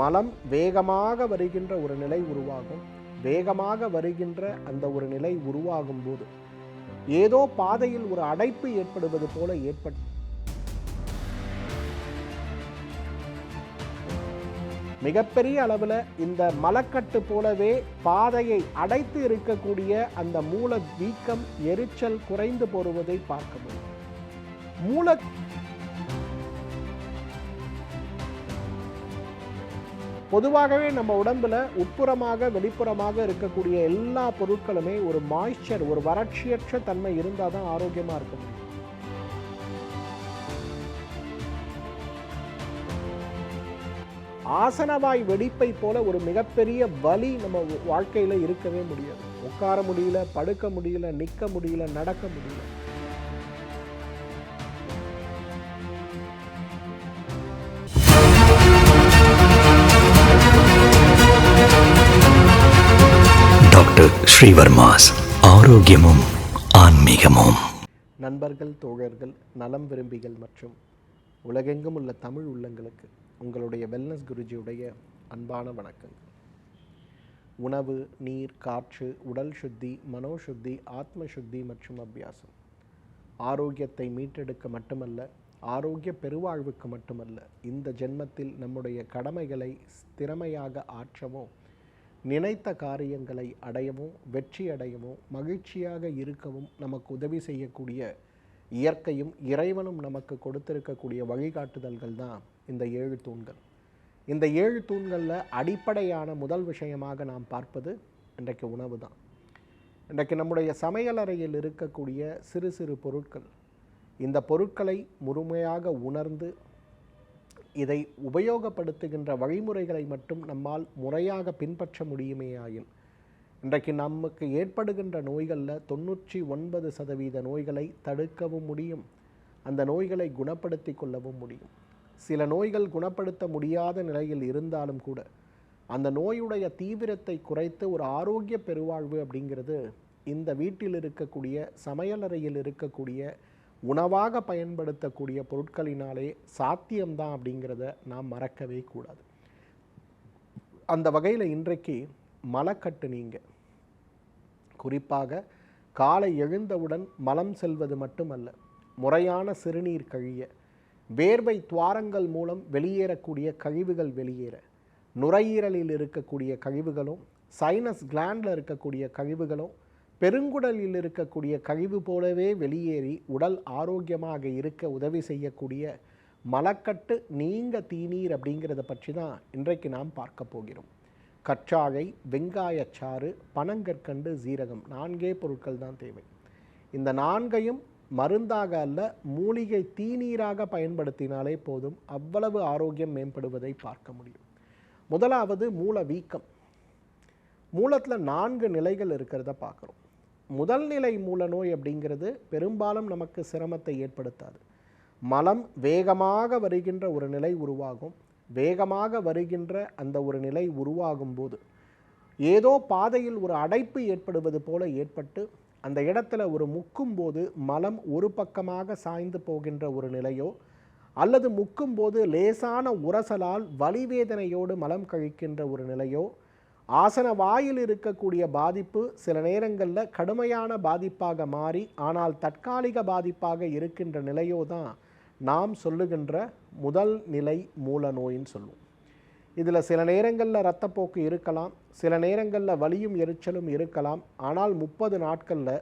மலம் வேகமாக வருகின்ற ஒரு நிலை உருவாகும். வேகமாக வருகின்ற அந்த ஒரு நிலை உருவாகும் போது ஏதோ பாதையில் ஒரு அடைப்பு ஏற்படுவது போல ஏற்பட்டு மிகப்பெரிய அளவில் இந்த மலக்கட்டு போலவே பாதையை அடைத்து இருக்கக்கூடிய அந்த மூல வீக்கம் எரிச்சல் குறைந்து போடுவதை பார்க்க முடியும். மூல பொதுவாகவே நம்ம உடம்பில் உட்புறமாக வெளிப்புறமாக இருக்கக்கூடிய எல்லா பொருட்களுமே ஒரு மாய்ஸ்சர் ஒரு வறட்சியற்ற தன்மை இருந்தால் தான் ஆரோக்கியமாக இருக்க முடியும். ஆசனவாய் வெடிப்பை போல ஒரு மிகப்பெரிய வலி நம்ம வாழ்க்கையில் இருக்கவே முடியாது. உட்கார முடியல படுக்க முடியல நிற்க முடியல நடக்க முடியல. டாக்டர் ஸ்ரீவர்மாஸ். ஆரோக்கியமும் ஆன்மீகமும். நண்பர்கள் தோழர்கள் நலம் விரும்பிகள் மற்றும் உலகெங்கும் உள்ள தமிழ் உள்ளங்களுக்கு உங்களுடைய வெல்னஸ் குருஜியுடைய அன்பான வணக்கங்கள். உணவு நீர் காற்று உடல் சுத்தி மனோசுத்தி ஆத்ம சுத்தி மற்றும் அபியாசம். ஆரோக்கியத்தை மீட்டெடுக்க மட்டுமல்ல ஆரோக்கிய பெருவாழ்வுக்கு மட்டுமல்ல இந்த ஜென்மத்தில் நம்முடைய கடமைகளை திறமையாக ஆற்றவும் நினைத்த காரியங்களை அடையவும் வெற்றி அடையவும் மகிழ்ச்சியாக இருக்கவும் நமக்கு உதவி செய்யக்கூடிய இயற்கையும் இறைவனும் நமக்கு கொடுத்திருக்கக்கூடிய வழிகாட்டுதல்கள் தான் இந்த ஏழு தூண்கள். இந்த ஏழு தூண்களில் அடிப்படையான முதல் விஷயமாக நாம் பார்ப்பது இன்றைக்கு உணவு தான். இன்றைக்கு நம்முடைய சமையலறையில் இருக்கக்கூடிய சிறு சிறு பொருட்கள் இந்த பொருட்களை முழுமையாக உணர்ந்து இதை உபயோகப்படுத்துகின்ற வழிமுறைகளை மட்டும் நம்மால் முறையாக பின்பற்ற முடியுமேயாயின். இன்றைக்கு நமக்கு ஏற்படுகின்ற நோய்களில் தொண்ணூற்றி ஒன்பது சதவீத நோய்களை தடுக்கவும் முடியும். அந்த நோய்களை குணப்படுத்தி கொள்ளவும் முடியும். சில நோய்கள் குணப்படுத்த முடியாத நிலையில் இருந்தாலும் கூட அந்த நோயுடைய தீவிரத்தை குறைத்து ஒரு ஆரோக்கிய பெருவாழ்வு அப்படிங்கிறது இந்த வீட்டில் இருக்கக்கூடிய சமையலறையில் இருக்கக்கூடிய உணவாக பயன்படுத்தக்கூடிய பொருட்களினாலே சாத்தியம்தான் அப்படிங்கிறத நாம் மறக்கவே கூடாது. அந்த வகையில் இன்றைக்கு மலக்கட்டு நீங்க. குறிப்பாக காலை எழுந்தவுடன் மலம் செல்வது மட்டுமல்ல முறையான சிறுநீர் கழிய வேர்வை துவாரங்கள் மூலம் வெளியேறக்கூடிய கழிவுகள் வெளியேற நுரையீரலில் இருக்கக்கூடிய கழிவுகளும் சைனஸ் கிளாண்டில் இருக்கக்கூடிய கழிவுகளும் பெருங்குடலில் இருக்கக்கூடிய கழிவு போலவே வெளியேறி உடல் ஆரோக்கியமாக இருக்க உதவி செய்யக்கூடிய மலக்கட்டு நீங்க தீநீர் அப்படிங்கிறத பற்றி தான் இன்றைக்கு நாம் பார்க்க போகிறோம். கற்றாழை வெங்காயச்சாறு பனங்கற்கண்டு சீரகம் நான்கே பொருட்கள் தான் தேவை. இந்த நான்கையும் மருந்தாக அல்ல மூலிகை தீநீராக பயன்படுத்தினாலே போதும் அவ்வளவு ஆரோக்கியம் மேம்படுவதை பார்க்க முடியும். முதலாவது மூல வீக்கம் மூலத்தில் நான்கு நிலைகள் இருக்கிறத பார்க்குறோம். முதல் நிலை மூல நோய் அப்படிங்கிறது பெரும்பாலும் நமக்கு சிரமத்தை ஏற்படுத்தாது. மலம் வேகமாக வருகின்ற ஒரு நிலை உருவாகும். வேகமாக வருகின்ற அந்த ஒரு நிலை உருவாகும் போது ஏதோ பாதையில் ஒரு அடைப்பு ஏற்படுவது போல ஏற்பட்டு அந்த இடத்துல ஒரு முக்கும் போது மலம் ஒரு பக்கமாக சாய்ந்து போகின்ற ஒரு நிலையோ அல்லது முக்கும் போது லேசான உரசலால் வலிவேதனையோடு மலம் கழிக்கின்ற ஒரு நிலையோ ஆசன வாயில் இருக்கக்கூடிய பாதிப்பு சில நேரங்களில் கடுமையான பாதிப்பாக மாறி ஆனால் தற்காலிக பாதிப்பாக இருக்கின்ற நிலையோ தான் நாம் சொல்லுகின்ற முதல் நிலை மூல நோயின்னு சொல்லுவோம். இதில் சில நேரங்களில் இரத்தப்போக்கு இருக்கலாம் சில நேரங்களில் வலியும் எரிச்சலும் இருக்கலாம் ஆனால் முப்பது நாட்களில்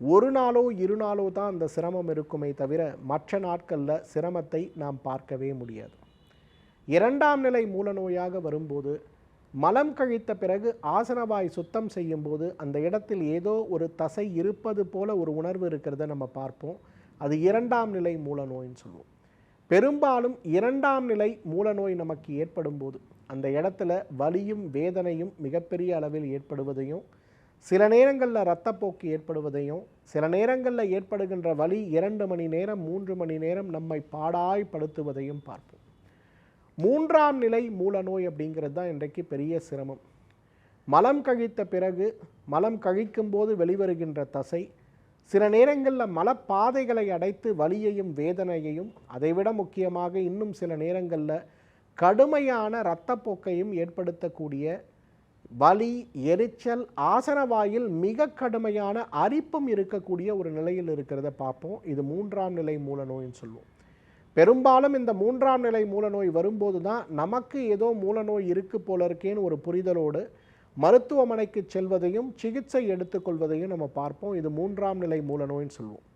ஒரு நாளோ இரு நாளோ தான் அந்த சிரமம் இருக்குமே தவிர மற்ற நாட்களில் சிரமத்தை நாம் பார்க்கவே முடியாது. இரண்டாம் நிலை மூலநோயாக வரும்போது மலம் கழித்த பிறகு ஆசனவாய் சுத்தம் செய்யும்போது அந்த இடத்தில் ஏதோ ஒரு தசை இருப்பது போல ஒரு உணர்வு இருக்கிறத நம்ம பார்ப்போம். அது இரண்டாம் நிலை மூலநோயின்னு சொல்லுவோம். பெரும்பாலும் இரண்டாம் நிலை மூலநோய் நமக்கு ஏற்படும் போது அந்த இடத்துல வலியும் வேதனையும் மிகப்பெரிய அளவில் ஏற்படுவதையும் சில நேரங்களில் இரத்தப்போக்கு ஏற்படுவதையும் சில நேரங்களில் ஏற்படுகின்ற வலி இரண்டு மணி நேரம் மூன்று மணி நேரம் நம்மை பாடாய்படுத்துவதையும் பார்ப்போம். மூன்றாம் நிலை மூலநோய் அப்படிங்கிறது தான் இன்றைக்கு பெரிய சிரமம். மலம் கழித்த பிறகு மலம் கழிக்கும் போது வெளிவருகின்ற தசை சில நேரங்களில் மலப்பாதைகளை அடைத்து வலியையும் வேதனையையும் அதைவிட முக்கியமாக இன்னும் சில நேரங்களில் கடுமையான இரத்தப்போக்கையும் ஏற்படுத்தக்கூடிய வலி எரிச்சல் ஆசனவாயில் மிக கடுமையான அரிப்பும் இருக்கக்கூடிய ஒரு நிலையில் இருக்கிறத பார்ப்போம். இது மூன்றாம் நிலை மூல நோயின்னு சொல்லுவோம். பெரும்பாலும் இந்த மூன்றாம் நிலை மூலநோய் வரும்போது தான் நமக்கு ஏதோ மூலநோய் இருக்கு போல இருக்கேன்னு ஒரு புரிதலோடு மருத்துவமனைக்கு செல்வதையும் சிகிச்சை எடுத்துக்கொள்வதையும் நம்ம பார்ப்போம். இது மூன்றாம் நிலை மூலநோய்னு சொல்லுவோம்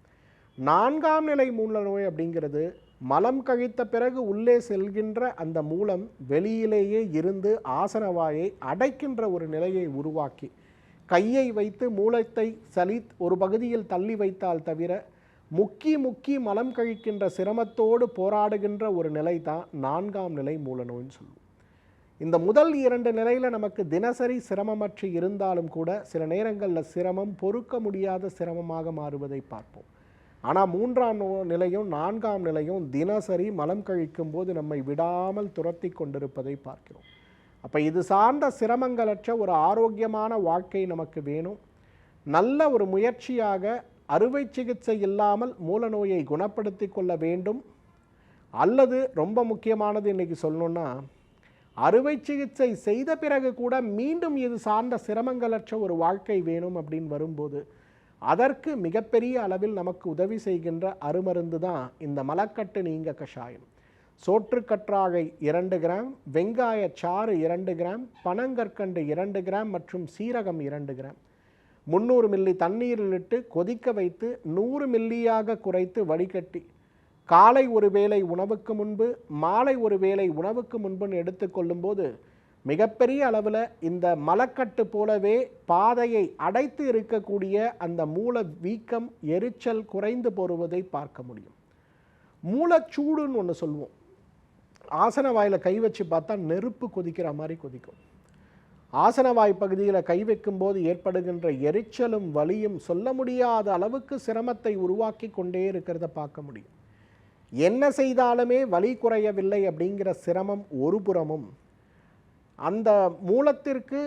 நான்காம் நிலை மூலநோய் அப்படிங்கிறது மலம் கழித்த பிறகு உள்ளே செல்கின்ற அந்த மூலம் வெளியிலேயே இருந்து ஆசனவாயை அடைக்கின்ற ஒரு நிலையை உருவாக்கி கையை வைத்து மூலத்தை சலித் ஒரு பகுதியில் தள்ளி வைத்தால் தவிர முக்கி முக்கி மலம் கழிக்கின்ற சிரமத்தோடு போராடுகின்ற ஒரு நிலை தான் நான்காம் நிலை மூலநோய்னு சொல்லுவோம். இந்த முதல் இரண்டு நிலையில் நமக்கு தினசரி சிரமமற்று இருந்தாலும் கூட சில நேரங்களில் சிரமம் பொறுக்க முடியாத சிரமமாக மாறுவதை பார்ப்போம். ஆனால் மூன்றாம் நிலையும் நான்காம் நிலையும் தினசரி மலம் கழிக்கும் போது நம்மை விடாமல் துரத்தி கொண்டிருப்பதை பார்க்கிறோம். அப்போ இது சார்ந்த சிரமங்களற்ற ஒரு ஆரோக்கியமான வாழ்க்கை நமக்கு வேணும். நல்ல ஒரு முயற்சியாக அறுவை சிகிச்சை இல்லாமல் மூலநோயை குணப்படுத்தி கொள்ள வேண்டும். அல்லது ரொம்ப முக்கியமானது இன்றைக்கி சொல்லணும்னா அறுவை சிகிச்சை செய்த பிறகு கூட மீண்டும் இது சார்ந்த சிரமங்களற்ற ஒரு வாழ்க்கை வேணும் அப்படின்னு வரும்போது அதற்கு மிகப்பெரிய அளவில் நமக்கு உதவி செய்கின்ற அருமருந்து தான் இந்த மலக்கட்டு நீங்க கஷாயம். சோற்றுக்கற்றாழை இரண்டு கிராம் வெங்காய சாறு இரண்டு கிராம் பனங்கற்கண்டு இரண்டு கிராம் மற்றும் சீரகம் இரண்டு கிராம். முந்நூறு மில்லி தண்ணீரில் இட்டு கொதிக்க வைத்து நூறு மில்லியாக குறைத்து வடிகட்டி. காலை ஒரு வேளை உணவுக்கு முன்பு மாலை ஒரு வேளை உணவுக்கு முன்புன்னு எடுத்துக்கொள்ளும்போது மிகப்பெரிய அளவில் இந்த மலக்கட்டு போலவே பாதையை அடைத்து இருக்கக்கூடிய அந்த மூல வீக்கம் எரிச்சல் குறைந்து போருவதை பார்க்க முடியும். மூலச்சூடுன்னு ஒன்று சொல்லுவோம். ஆசன வாயில் கை வச்சு பார்த்தா நெருப்பு கொதிக்கிற மாதிரி கொதிக்கும். ஆசனவாய் பகுதியில் கை வைக்கும்போது ஏற்படுகின்ற எரிச்சலும் வலியும் சொல்ல முடியாத அளவுக்கு சிரமத்தை உருவாக்கி கொண்டே இருக்கிறத பார்க்க முடியும். என்ன செய்தாலுமே வலி குறையவில்லை அப்படிங்கிற சிரமம் ஒரு புறமும். அந்த மூலத்திற்கு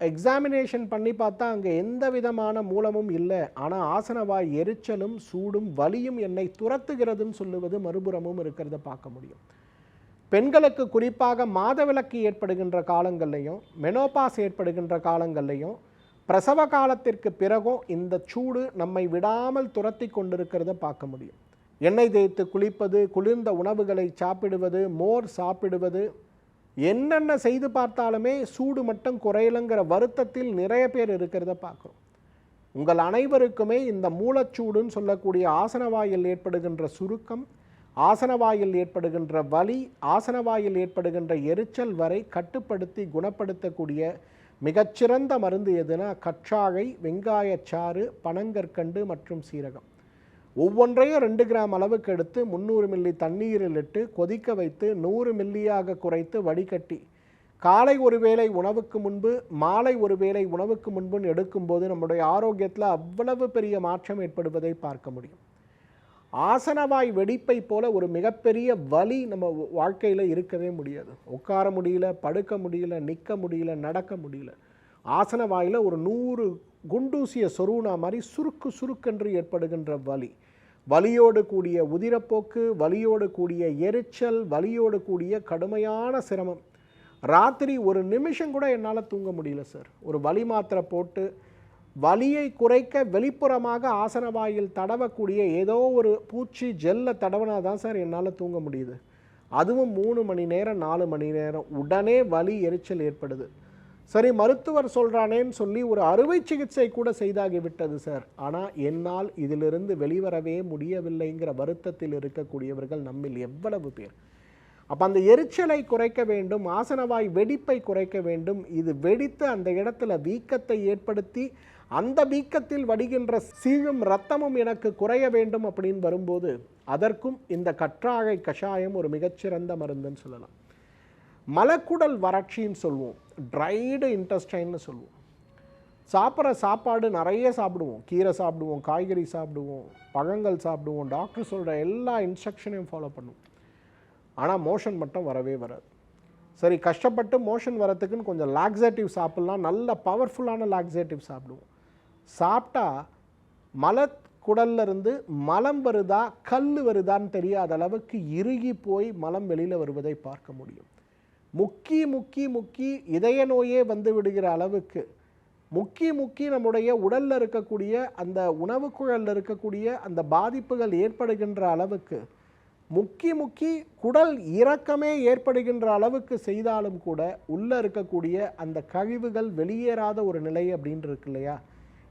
எக்ஸாமினேஷன் பண்ணி பார்த்தா அங்கே எந்த விதமான மூலமும் இல்லை. ஆனால் ஆசனவாய் எரிச்சலும் சூடும் வலியும் என்னை துரத்துகிறதுன்னு சொல்லுவது மறுபுறமும் இருக்கிறத பார்க்க முடியும். பெண்களுக்கு குறிப்பாக மாதவிலக்கு ஏற்படுகின்ற காலங்கள்லையும் மெனோபாஸ் ஏற்படுகின்ற காலங்கள்லையும் பிரசவ காலத்திற்கு பிறகும் இந்த சூடு நம்மை விடாமல் துரத்தி கொண்டிருக்கிறத பார்க்க முடியும். எண்ணெய் தேய்த்து குளிப்பது குளிர்ந்த உணவுகளை சாப்பிடுவது மோர் சாப்பிடுவது என்னென்ன செய்து பார்த்தாலுமே சூடு மட்டும் குறையலைங்கிற வருத்தத்தில் நிறைய பேர் இருக்கிறத பார்க்குறோம். உங்கள் அனைவருக்குமே இந்த மூலச்சூடுன்னு சொல்லக்கூடிய ஆசனவாயில் ஏற்படுகின்ற சுருக்கம் ஆசனவாயில் ஏற்படுகின்ற வலி ஆசனவாயில் ஏற்படுகின்ற எரிச்சல் வரை கட்டுப்படுத்தி குணப்படுத்தக்கூடிய மிகச்சிறந்த மருந்து எதுனா கற்றாழை வெங்காயச்சாறு பனங்கற்கண்டு மற்றும் சீரகம். ஒவ்வொன்றையும் ரெண்டு கிராம் அளவுக்கு எடுத்து முந்நூறு மில்லி தண்ணீரில் இட்டு கொதிக்க வைத்து நூறு மில்லியாக குறைத்து வடிகட்டி காலை ஒரு வேளை உணவுக்கு முன்பு மாலை ஒரு வேளை உணவுக்கு முன்புன்னு எடுக்கும்போது நம்முடைய ஆரோக்கியத்தில் அவ்வளவு பெரிய மாற்றம் ஏற்படுவதை பார்க்க முடியும். ஆசனவாய் வெடிப்பை போல ஒரு மிகப்பெரிய வலி நம்ம வாழ்க்கையில் இருக்கவே முடியாது. உட்கார முடியல படுக்க முடியல நிற்க முடியல நடக்க முடியல. ஆசனவாயில் ஒரு நூறு குண்டூசிய சொருணா மாதிரி சுருக்கு சுருக்கென்று ஏற்படுகின்ற வலி. வலியோடு கூடிய உதிரப்போக்கு வலியோடு கூடிய எரிச்சல் வலியோடு கூடிய கடுமையான சிரமம். ராத்திரி ஒரு நிமிஷம் கூட என்னால் தூங்க முடியல சார். ஒரு வலி மாத்திரை போட்டு வலியை குறைக்க வெளிப்புறமாக ஆசனவாயில் தடவக்கூடிய ஏதோ ஒரு பூச்சி ஜெல்லை தடவினா தான் சார் என்னால் தூங்க முடியுது. அதுவும் மூணு மணி நேரம் நாலு மணி நேரம். உடனே வலி எரிச்சல் ஏற்படுது. சரி மருத்துவர் சொல்கிறானேன்னு சொல்லி ஒரு அறுவை சிகிச்சை கூட செய்தாகி விட்டது சார். ஆனால் என்னால் இதிலிருந்து வெளிவரவே முடியவில்லைங்கிற வருத்தத்தில் இருக்கக்கூடியவர்கள் நம்மில் எவ்வளவு பேர். அப்போ அந்த எரிச்சலை குறைக்க வேண்டும் ஆசனவாய் வெடிப்பை குறைக்க வேண்டும். இது வெடித்து அந்த இடத்துல வீக்கத்தை ஏற்படுத்தி அந்த வீக்கத்தில் வடிகின்ற சீழும் ரத்தமும் எனக்கு குறைய வேண்டும் அப்படின்னு வரும்போது அதற்கும் இந்த கற்றாழை கஷாயம் ஒரு மிகச்சிறந்த மருந்துன்னு சொல்லலாம். மலக்குடல் வறட்சின்னு சொல்லுவோம். ட்ரைடு இன்டஸ்டைன்னு சொல்லுவோம். சாப்பிட்ற சாப்பாடு நிறைய சாப்பிடுவோம். கீரை சாப்பிடுவோம் காய்கறி சாப்பிடுவோம் பழங்கள் சாப்பிடுவோம். டாக்டர் சொல்கிற எல்லா இன்ஸ்ட்ரக்ஷனையும் ஃபாலோ பண்ணுவோம் ஆனால் மோஷன் மட்டும் வரவே வராது. சரி கஷ்டப்பட்டு மோஷன் வரத்துக்குன்னு கொஞ்சம் லாக்ஸேட்டிவ் சாப்பிட்லாம். நல்ல பவர்ஃபுல்லான லாக்ஸேட்டிவ் சாப்பிடுவோம். சாப்பிட்டா மல குடல்ல இருந்து மலம் வருதா கல் வருதான்னு தெரியாத அளவுக்கு இறுகி போய் மலம் வெளியில் வருவதை பார்க்க முடியும். முக்கி முக்கி முக்கி இதய நோயே வந்து விடுகிற அளவுக்கு முக்கி முக்கி நம்முடைய உடலில் இருக்கக்கூடிய அந்த உணவு குழலில் இருக்கக்கூடிய அந்த பாதிப்புகள் ஏற்படுகின்ற அளவுக்கு முக்கி முக்கி குடல் இறக்கமே ஏற்படுகின்ற அளவுக்கு செய்தாலும் கூட உள்ளே இருக்கக்கூடிய அந்த கழிவுகள் வெளியேறாத ஒரு நிலை அப்படின்னு இருக்கு இல்லையா?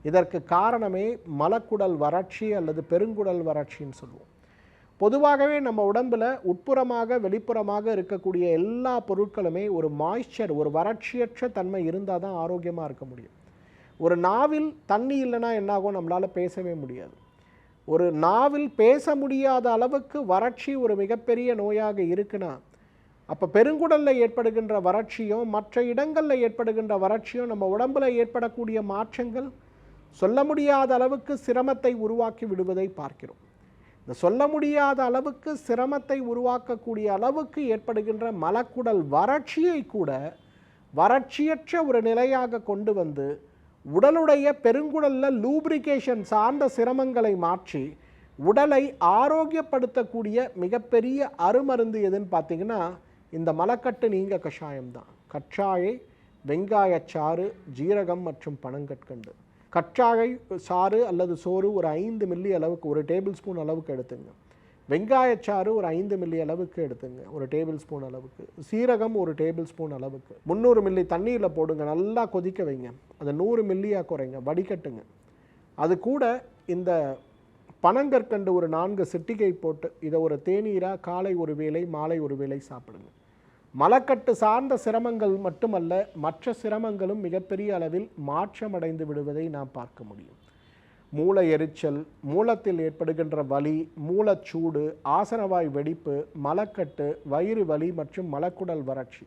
இதற்கு காரணமே மலக்குடல் வறட்சி அல்லது பெருங்குடல் வறட்சின்னு சொல்லுவோம். பொதுவாகவே நம்ம உடம்புல உட்புறமாக வெளிப்புறமாக இருக்கக்கூடிய எல்லா பொருட்களுமே ஒரு மாய்ஸ்சர் ஒரு வறட்சியற்ற தன்மை இருந்தால் தான் ஆரோக்கியமாக இருக்க முடியும். ஒரு நாவில் தண்ணி இல்லைன்னா என்னாகும்? நம்மளால் பேசவே முடியாது. ஒரு நாவில் பேச முடியாத அளவுக்கு வறட்சி ஒரு மிகப்பெரிய நோயாக இருக்குன்னா அப்போ பெருங்குடலில் ஏற்படுகின்ற வறட்சியும் மற்ற இடங்களில் ஏற்படுகின்ற வறட்சியும் நம்ம உடம்பில் ஏற்படக்கூடிய மாற்றங்கள் சொல்ல முடியாத அளவுக்கு சிரமத்தை உருவாக்கி விடுவதை பார்க்கிறோம். இந்த சொல்ல முடியாத அளவுக்கு சிரமத்தை உருவாக்கக்கூடிய அளவுக்கு ஏற்படுகின்ற மலக்குடல் வறட்சியை கூட வறட்சியற்ற ஒரு நிலையாக கொண்டு வந்து உடலுடைய பெருங்குடலில் லூப்ரிகேஷன் சார்ந்த சிரமங்களை மாற்றி உடலை ஆரோக்கியப்படுத்தக்கூடிய மிகப்பெரிய அருமருந்து எதுன்னு பார்த்தீங்கன்னா இந்த மலக்கட்டு நீங்க கஷாயம்தான். கற்றாழை வெங்காயச்சாறு ஜீரகம் மற்றும் பனங்கற்கண்டு. கற்றாழை சாறு அல்லது சோறு ஒரு ஐந்து மில்லி அளவுக்கு ஒரு டேபிள் ஸ்பூன் அளவுக்கு எடுத்துங்க. வெங்காயச்சாறு ஒரு ஐந்து மில்லி அளவுக்கு எடுத்துங்க ஒரு டேபிள் ஸ்பூன் அளவுக்கு. சீரகம் ஒரு டேபிள் ஸ்பூன் அளவுக்கு. முந்நூறு மில்லி தண்ணியில் போடுங்க நல்லா கொதிக்க வைங்க. அதை நூறு மில்லியாக குறைங்க வடிகட்டுங்க. அது கூட இந்த பனங்கற்கண்டு ஒரு நான்கு சிட்டிகை போட்டு இதை ஒரு தேநீராக காலை ஒரு வேளை மாலை ஒரு வேளை சாப்பிடுங்க. மலக்கட்டு சார்ந்த சிரமங்கள் மட்டுமல்ல மற்ற சிரமங்களும் மிகப்பெரிய அளவில் மாற்றமடைந்து விடுவதை நாம் பார்க்க முடியும். மூளை எரிச்சல் மூலத்தில் ஏற்படுகின்ற வலி மூலச்சூடு ஆசனவாய் வெடிப்பு மலக்கட்டு வயிறு வலி மற்றும் மலக்குடல் வறட்சி.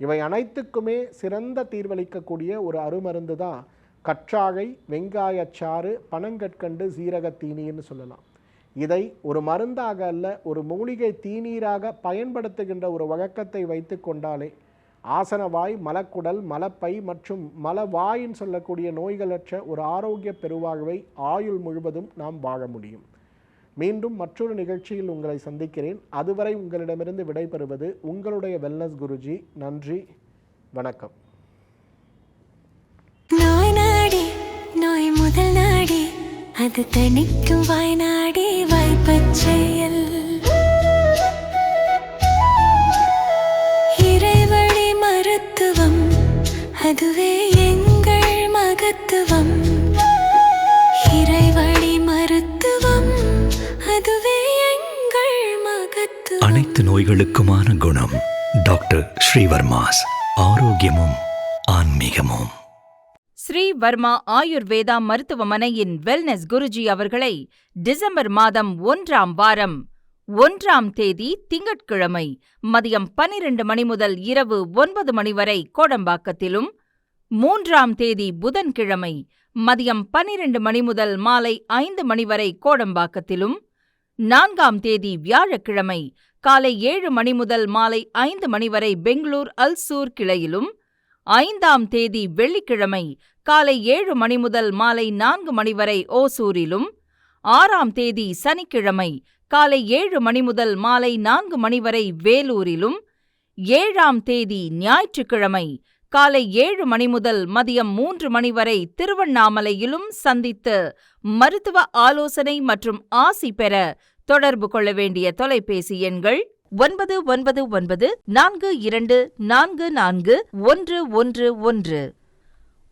இவை அனைத்துக்குமே சிறந்த தீர்வளிக்கக்கூடிய ஒரு அருமருந்து தான் கற்றாழை வெங்காயச்சாறு பனங்கற்கண்டு சீரக தீனின்னு சொல்லலாம். இதை ஒரு மருந்தாக அல்ல ஒரு மூலிகை தீநீராக பயன்படுத்துகின்ற ஒரு வழக்கத்தை வைத்து கொண்டாலே ஆசனவாய் மலக்குடல் மலப்பை மற்றும் மலவாயின்னு சொல்லக்கூடிய நோய்களற்ற ஒரு ஆரோக்கிய பெருவாழ்வை ஆயுள் முழுவதும் நாம் வாழ முடியும். மீண்டும் மற்றொரு நிகழ்ச்சியில் உங்களை சந்திக்கிறேன். அதுவரை உங்களிடமிருந்து விடைபெறுவது உங்களுடைய வெல்னஸ் குருஜி. நன்றி வணக்கம். நோய் நாடி நோய் முதல் நாடி அது தணிக்கும் வாய்நாடி வாய்ப்பச் செயல் இறைவழி மருத்துவம் அதுவே எங்கள் மகத்துவம். இறைவழி மருத்துவம் அதுவே எங்கள் மகத்துவம். அனைத்து நோய்களுக்குமான குணம் டாக்டர் ஸ்ரீவர்மாஸ். ஆரோக்கியமும் ஆன்மீகமும். ஸ்ரீ வர்மா ஆயுர்வேதா மருத்துவமனையின் வெல்னஸ் குருஜி அவர்களை டிசம்பர் மாதம் ஒன்றாம் வாரம் ஒன்றாம் தேதி திங்கட்கிழமை மதியம் பனிரெண்டு மணி முதல் இரவு ஒன்பது மணி வரை கோடம்பாக்கத்திலும் மூன்றாம் தேதி புதன்கிழமை மதியம் பனிரெண்டு மணி முதல் மாலை ஐந்து மணி வரை கோடம்பாக்கத்திலும் நான்காம் தேதி வியாழக்கிழமை காலை ஏழு மணி முதல் மாலை ஐந்து மணி வரை பெங்களூர் அல்சூர் கிளையிலும் ஐந்தாம் தேதி வெள்ளிக்கிழமை காலை ஏழு மணி முதல் மாலை நான்கு மணி வரை ஓசூரிலும் ஆறாம் தேதி சனிக்கிழமை காலை ஏழு மணி முதல் மாலை நான்கு மணி வரை வேலூரிலும் ஏழாம் தேதி ஞாயிற்றுக்கிழமை காலை ஏழு மணி முதல் மதியம் மூன்று மணி வரை திருவண்ணாமலையிலும் சந்தித்து மருத்துவ ஆலோசனை மற்றும் ஆசி பெற தொடர்பு கொள்ள வேண்டிய தொலைபேசி எண்கள் ஒன்பது ஒன்பது ஒன்பது நான்கு இரண்டு நான்கு நான்கு ஒன்று ஒன்று ஒன்று.